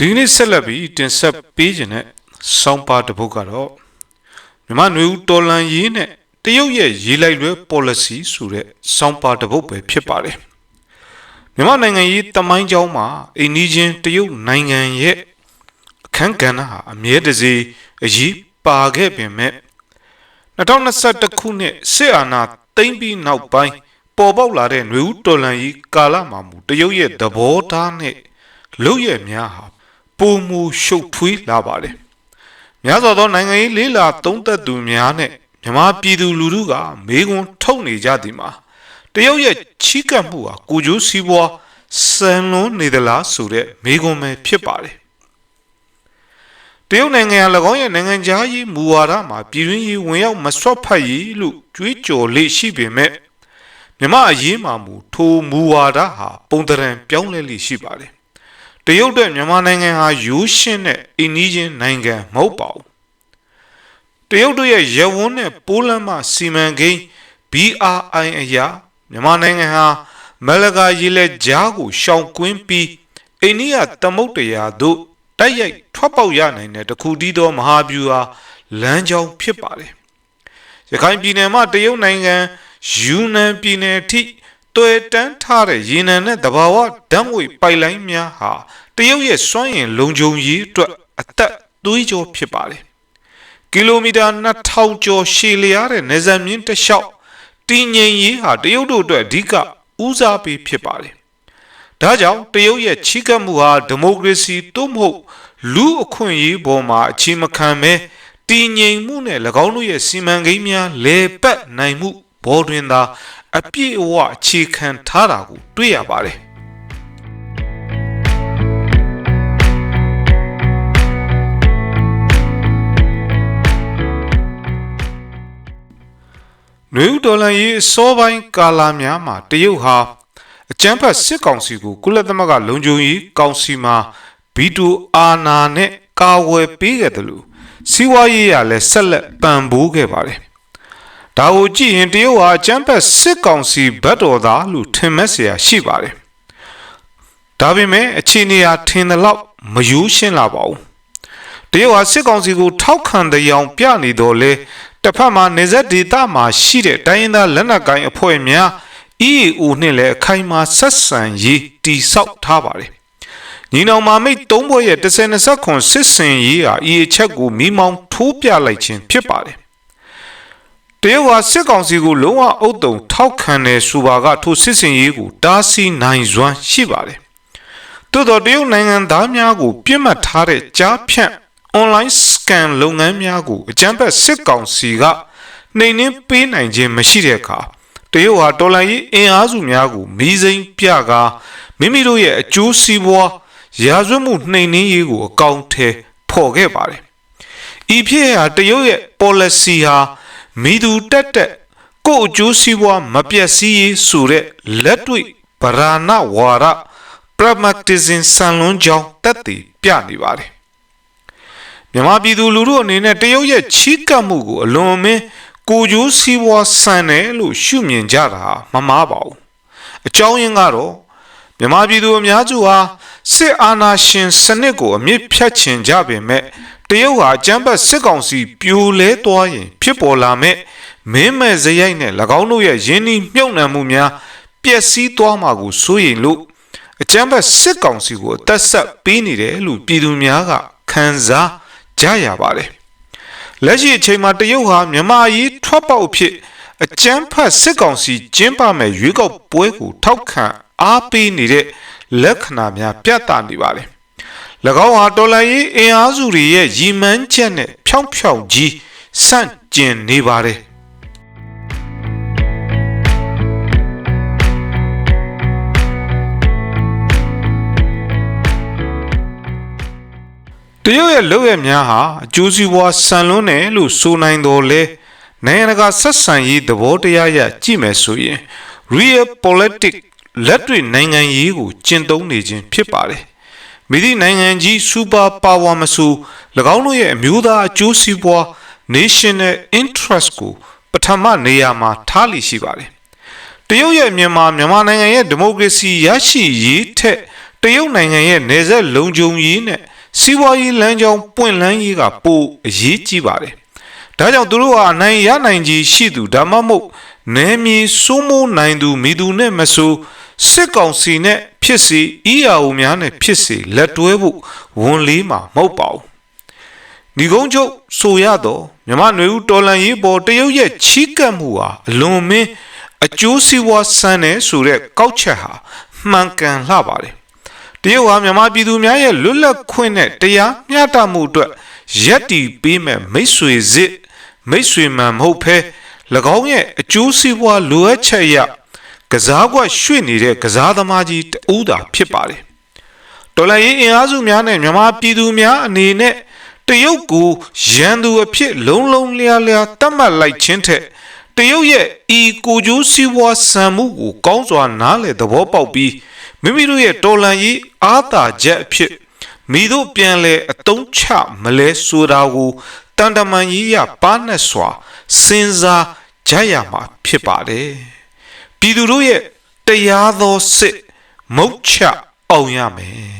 ဒီကနေ့ဆက်လက်ပြီးတင်ဆက်ပေးခြင်းတဲ့စောင်းပါတစ်ပုဒ်ကတော့မြန်မာနွေဦးတော်လန်ရေးနဲ့တရုတ်ရဲ့ရေးလိုက်လွဲ policy ဆိုတဲ့စောင်းပါတစ်ပုဒ်ပဲဖြစ်ပါတယ်မြန်မာနိုင်ငံရေးတမိုင်းကြောင်းမှာအိန္ဒိချင်းတရုတ်နိုင်ငံရဲ့အခန်းကဏ္ဍဟာအမြဲတစေအရေးပါခဲ့ပေမဲ့2021ခုနှစ်စစ်အာဏာသိမ်းပြီးနောက်ပိုင်းပေါ်ပေါက်လာတဲ့နွေဦးတော်လန်ရေးကာလမှာမူတရုတ်ရဲ့သဘောထားနဲ့လုပ်ရများဟာ ပုံမူရှုပ်ထွေးလာပါတယ်။များစွာသောနိုင်ငံရေးလေးလာသုံးသက်သူများနဲ့မြန်မာပြည်သူလူထုကမေးခွန်းထုတ်နေကြသည်မှာတရုတ်ရဲ့ချီးကပ်မှုဟာကိုကျိုးစီးပွားဆန်လွန်းနေသလားဆိုတဲ့မေးခွန်းပဲဖြစ်ပါတယ်။တရုတ်နိုင်ငံက၎င်းရဲ့နိုင်ငံခြားရေးမူဝါဒမှာပြည်တွင်းရေးဝင်ရောက်မဆွတ်ဖက်ရေးလို့ကြွေးကြော်လေးရှိပေမဲ့မြမအရေးမှာမူထိုမူဝါဒဟာပုံတရံပြောင်းလဲလိရှိပါတယ် တရုတ်တဲ့မြန်မာနိုင်ငံဟာရိုးရှင်းတဲ့အိန္ဒိချင်းနိုင်ငံမဟုတ်ပါဘူးတရုတ်တို့ရဲ့ရဝန်းနဲ့ပိုးလမ်းမစီမံကိန်း BRI အရာမြန်မာနိုင်ငံဟာမလကာရေလက်ကြားကိုရှောင်ကွင်းပြီးအိန္ဒိယသမုတ်တရားတို့တိုက်ရိုက်ထွက်ပေါက်ရနိုင်တဲ့တခုတည်းသောမဟာဗျူဟာလမ်းကြောင်းဖြစ်ပါတယ်ရခိုင်ပြည်နယ်မှာတရုတ်နိုင်ငံယူနန်ပြည်နယ်ထိ တွေ့တန်းထားတဲ့ရေနံနဲ့တဘာဝဓာတ်ငွေပိုက်လိုင်းများဟာတရုတ်ရဲ့စွမ်းအင်လုံခြုံရေးအတွက်အသက်သွေးကြောဖြစ်ပါတယ်ကီလိုမီတာ2000ကျော်ရှည်လျားတဲ့နေဇာမြင့်တစ်လျှောက်တည်ငြိမ်ရေးဟာတရုတ်တို့အတွက်အဓိကဦးစားပေးဖြစ်ပါတယ်ဒါကြောင့်တရုတ်ရဲ့ချီးကပ်မှုဟာဒီမိုကရေစီသို့မဟုတ်လူအခွင့်အရေးပေါ်မှာအခြေမခံပဲတည်ငြိမ်မှုနဲ့၎င်းတို့ရဲ့စီမံကိန်းများလေပတ်နိုင်မှု ဘောတွင်သာအပြည့်အဝအခြေခံထားတာကိုတွေ့ရပါတယ်နွေဦးဒေါ်လာရေးစောပိုင်းကာလများမှာတရုတ်ဟာအကြမ်းဖက်စစ်ကောင်စီကိုကုလသမဂ္ဂလုံခြုံရေးကောင်စီမှာဗီတိုအာဏာနဲ့ကာဝယ်ပေးခဲ့တယ်လို့စီးပွားရေးရလည်းဆက်လက်ပံ့ပိုးခဲ့ပါတယ် ဒါကိုကြည့်ရင်တရုတ်ဟာအကြမ်းဖက်စစ်ကောင်စီဘက်တော်သားလို့ထင်မဲ့เสียရှိပါတယ်ဒါပေမဲ့အခြေအနေဟာထင်သလောက်မယူရှင်းလာပါဘူးတရုတ်ဟာစစ်ကောင်စီကိုထောက်ခံတဲ့အောင်ပြနေတော့လေတစ်ဖက်မှာနေဆက်ဒေသမှာရှိတဲ့တိုင်းရင်းသားလက်နက်ကိုင်အဖွဲ့များ EAO နဲ့လည်းအခိုင်အမာဆက်ဆံရေးတိဆောက်ထားပါတယ်ညီနောင်မာမိတ်သုံးဘွဲ့ရဲ့10-20ခွန်စစ်စင်ရေးဟာဤအချက်ကိုမိမောင်းထိုးပြလိုက်ခြင်းဖြစ်ပါတယ် တရုတ်ဟာစစ်ကောင်စီကိုလုံးဝအုပ်တုံထောက်ခံတယ်ဆိုပါကထိုစစ်စင်ရေးကိုတားဆီးနိုင်စွမ်းရှိပါတယ်သို့တော်တရုတ်နိုင်ငံသားများကိုပြစ်မှတ်ထားတဲ့ကြားဖြန့် online scan လုပ်ငန်းများကိုအကြမ်းဖက်စစ်ကောင်စီကနှိမ်နင်းပေးနိုင်ခြင်းမရှိတဲ့အခါတရုတ်ဟာတော်လှန်ရေးအင်အားစုများကိုမီးစိမ်းပြကာမိမိတို့ရဲ့အကျိုးစီးပွားရာဇဝတ်မှုနှိမ်နင်းရေးကိုအကောင့်ထဲဖော်ခဲ့ပါတယ်။ဤဖြစ်ဟာတရုတ်ရဲ့ policy ဟာ မိသူတက်တက်ကိုအကျိုးစီးပွားမပြတ်စည်းရေးဆိုတဲ့လက်တွေ့ဗราဏဝါဒ pragmatism စံလွန်းကြောင်းတက်တည်ပြနေပါတယ်။မြန်မာပြည်သူလူထုအနေနဲ့တရုတ်ရဲ့ချီးကပ်မှုကိုအလွန်အမင်းကိုကျိုးစီးပွားဆန်တယ်လို့ရှုမြင်ကြတာမမားပါဘူး။အကြောင်းရင်းကတော့မြန်မာပြည်သူအများစုဟာစစ်အာဏာရှင်စနစ်ကိုအမြင့်ဖြတ်ချင်ကြပေမဲ့ တရုတ်ဟာအကြမ်းဖက်စစ်ကောင်စီပြိုလဲသွားရင် ဖြစ်ပေါ်လာမဲ့မင်းမဲ့ဇယိုက်နဲ့၎င်းတို့ရဲ့ယင်းနှီးမြုပ်နှံမှုများပျက်စီးသွားမှာကိုစိုးရိမ်လို့အကြမ်းဖက်စစ်ကောင်စီကိုအသက်ဆက်ပေးနေတယ်လို့ပြည်သူများကခံစားကြရပါတယ်လက်ရှိအချိန်မှာတရုတ်ဟာမြန်မာရေးထွက်ပေါက်ဖြစ်အကြမ်းဖက်စစ်ကောင်စီကျင်းပမဲ့ရွေးကောက်ပွဲကိုထောက်ခံအားပေးနေတဲ့လက္ခဏာများပြသနေပါတယ်။၎ င်းဟာတော်လှန်ရေးအင်အားစုတွေရဲ့ရည်မှန်းချက်နဲ့ဖြောင်းဖြောင်းကြီးဆန့်ကျင်နေပါတယ်။တရုတ်ရဲ့လုပ်ရများဟာအကျိုးစီးပွားဆန်လွန်းတယ်လို့ဆိုနိုင်တော်လဲနိုင်ငံတကာဆက်ဆံရေးသဘောတရားရကြည့်မယ်ဆိုရင် real politics လက်တွေ့နိုင်ငံရေးကိုကျင့်သုံးနေခြင်းဖြစ်ပါတယ်။ မိသည့်နိုင်ငံကြီးစူပါပါဝါမဆို၎င်းတို့ရဲ့အမျိုးသားအကျိုးစီးပွား national interest ကိုပထမနေရာမှာထားလိရှိပါတယ်။တရုတ်ရဲ့မြန်မာမြန်မာနိုင်ငံရဲ့ဒီမိုကရေစီရရှိရေးထက်တရုတ်နိုင်ငံရဲ့နေဆက်လုံခြုံရေးနဲ့စီးပွားရေးလမ်းကြောင်းပွင့်လန်းရေးကပိုအရေးကြီးပါတယ်ဒါကြောင့်သူတို့ဟာအနိုင်ရနိုင်ကြီးရှိသူဒါမှမဟုတ်နယ်မြေစိုးမိုးနိုင်သူမိသူနဲ့မဆိုစစ်ကောင်စီနဲ့ ဖြစ်စီ EAO များနဲ့ဖြစ်စီလက်တွဲဖို့ဝန်လေးမှာမဟုတ်ပါဘူးဒီကုန်းချုပ်ဆိုရတော့မြမနွေဦးတော်လန်ရေးပေါ်တရုတ်ရဲ့ချီးကပ်မှုဟာအလွန်မင်းအကျိုးစီးပွားဆန်းတယ်ဆိုတဲ့ကောက်ချက်ဟာမှန်ကန်လှပါတယ်တရုတ်ဟာမြန်မာပြည်သူများရဲ့လွတ်လပ်ခွင့်နဲ့တရားမျှတမှုအတွက်ရက်တီပေးမဲ့မိတ်ဆွေစစ်မိတ်ဆွေမှန်မဟုတ်ဘဲ၎င်းရဲ့အကျိုးစီးပွားလိုအပ်ချက်အရ ကစားကွက်ရွှေ့နေတဲ့ကစားသမားကြီးတဦးသာဖြစ်ပါတယ်တော်လိုင်းရင်အင်အားစုများနဲ့မြန်မာပြည်သူများအနေနဲ့တရုတ်ကိုရန်သူအဖြစ် လုံးလုံးလျားလျားတတ်မှတ်လိုက်ခြင်းထက်တရုတ်ရဲ့ဤကိုကျိုးစီးပွားဆံမှုကိုကောင်းစွာနားလည်သဘောပေါက်ပြီးမိမိတို့ရဲ့တော်လန်ရေးအားသာချက်အဖြစ်မိတို့ပြန်လဲအတုံးချမလဲဆိုတာကိုတန်တမန်ကြီးရပါနဲ့စွာစဉ်းစားကြရမှာဖြစ်ပါတယ် ပြည်သူတို့ရဲ့တရားသောစစ်မုတ်ချအောင်ရမယ်